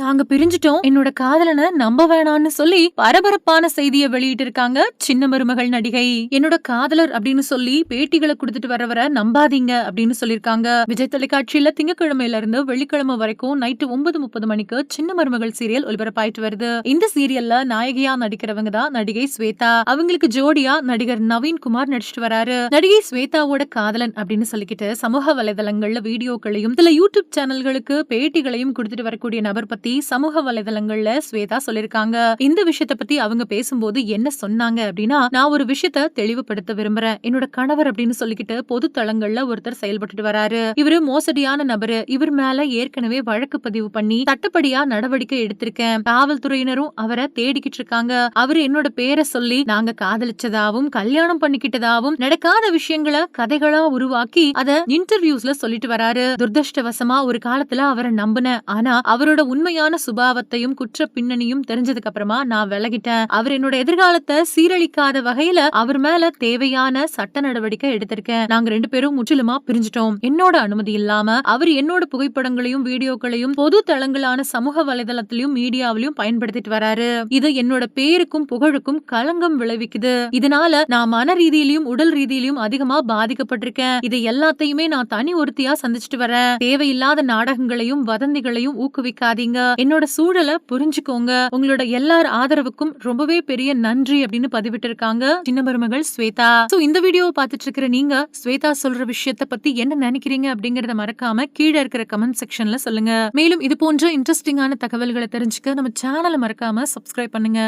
நாங்க பிரிஞ்சிட்டோம். என்னோட காதலனை நம்ப வேணாம்னு சொல்லி பரபரப்பான செய்தியை வெளியிட்டிருக்காங்க சின்ன மருமகள் நடிகை. என்னோட காதலர் அப்படின்னு சொல்லி பேட்டிகளை கொடுத்துட்டு வரவர நம்பாதீங்க அப்படின்னு சொல்லிருக்காங்க விஜய் தொலைக்காட்சியில திங்கக்கிழமையில இருந்து வெள்ளிக்கிழமை வரைக்கும் நைட்டு ஒன்பது முப்பது மணிக்கு சின்ன மருமகள் சீரியல் ஒலிபரப்பாயிட்டு வருது. இந்த சீரியல்ல நாயகியா நடிக்கிறவங்க தான் நடிகை ஸ்வேதா. அவங்களுக்கு ஜோடியா நடிகர் நவீன் குமார் நடிச்சிட்டு வராரு. நடிகை ஸ்வேதாவோட காதலன் அப்படின்னு சொல்லிக்கிட்டு சமூக வலைதளங்கள்ல வீடியோக்களையும் சில யூடியூப் சேனல்களுக்கு பேட்டிகளையும் கொடுத்துட்டு வரக்கூடிய நபர் பத்தி சமூக வலைதளங்கள்ல ஸ்வேதா சொல்லிருக்காங்க. இந்த விஷயத்த பத்தி அவங்க பேசும்போது என்ன சொன்னாங்க அப்படின்னா நான் ஒரு விஷயத்த தெளிவுபடுத்த விரும்புறேன். என்னோட கணவர் அப்படின்னு சொல்லிக்கிட்டு பொது தளங்கள்ல ஒருத்தர் செயல்பட்டு வராரு. இவரு மோசடியான நபரு. இவர் மேல ஏற்கனவே வழக்கு பதிவு பண்ணி சட்டப்படியா நடவடிக்கை எடுத்திருக்கேன். காவல்துறையினரும் அவரை தேடிக்கிட்டு இருக்காங்க. அவரு என்னோட பேரை சொல்லி நாங்க காதலிச்சதாவும் கல்யாணம் பண்ணிக்கிட்டதாவும் நடக்காத விஷயங்களை கதைகளா உருவாக்கி அத இன்டர்வியூஸ்ல சொல்லிட்டு வராரு. துர்தஷ்டவசமா ஒரு காலத்துல அவரை நம்பினேன். ஆனா அவரோட உண்மையான சுபாவத்தையும் குற்ற பின்னணியும் தெரிஞ்சதுக்கு அப்புறமா நான் விலகிட்டேன். அவர் என்னோட எதிர்காலத்தை சீரழிக்காத வகையில அவர் மேல தேவையான சட்ட நடவடிக்கை எடுத்திருக்கேன். நாங்க ரெண்டு பேரும் முற்றிலுமா பிரிஞ்சிட்டோம். என்னோட அனுமதி இல்லாம அவர் என்னோட புகைப்படங்களையும் வீடியோக்களையும் பொது தளங்களான சமூக வலைதளத்திலயும் மீடியாவிலையும் பயன்படுத்திட்டு வராரு. இது என்னோட பேருக்கும் புகழுக்கும் களங்கம் விளைவிக்குது. இதனால நான் மன ரீதியிலையும் உடல் ரீதியிலையும் அதிகமா பாதிக்கப்பட்டிருக்கேன். இது எல்லாத்தையுமே நான் தனி ஒருத்தியா சந்திச்சுட்டு வரேன். தேவையில்லாத நாடகங்களையும் வதந்திகளையும் ஊக்குவிக்காதீங்க. என்னோட சூழலை புரிஞ்சுக்கோங்க. உங்களோட எல்லார் ஆதரவுக்கும் ரொம்பவே பெரிய நன்றி அப்படின்னு பதிவிட்டு இருக்காங்க சின்ன மருமகள் ஸ்வேதா. சோ இந்த வீடியோவை பார்த்துட்டு இருக்கிற நீங்க ஸ்வேதா சொல்ற விஷயத்த பத்தி என்ன நினைக்கிறீங்க அப்படிங்கறத மறக்காம கீழே இருக்கிற கமெண்ட் செக்ஷன்ல சொல்லுங்க. மேலும் இது போன்ற இன்ட்ரெஸ்டிங்கான தகவல்களை தெரிஞ்சுக்க நம்ம சேனலை மறக்காம சப்ஸ்கிரைப் பண்ணுங்க.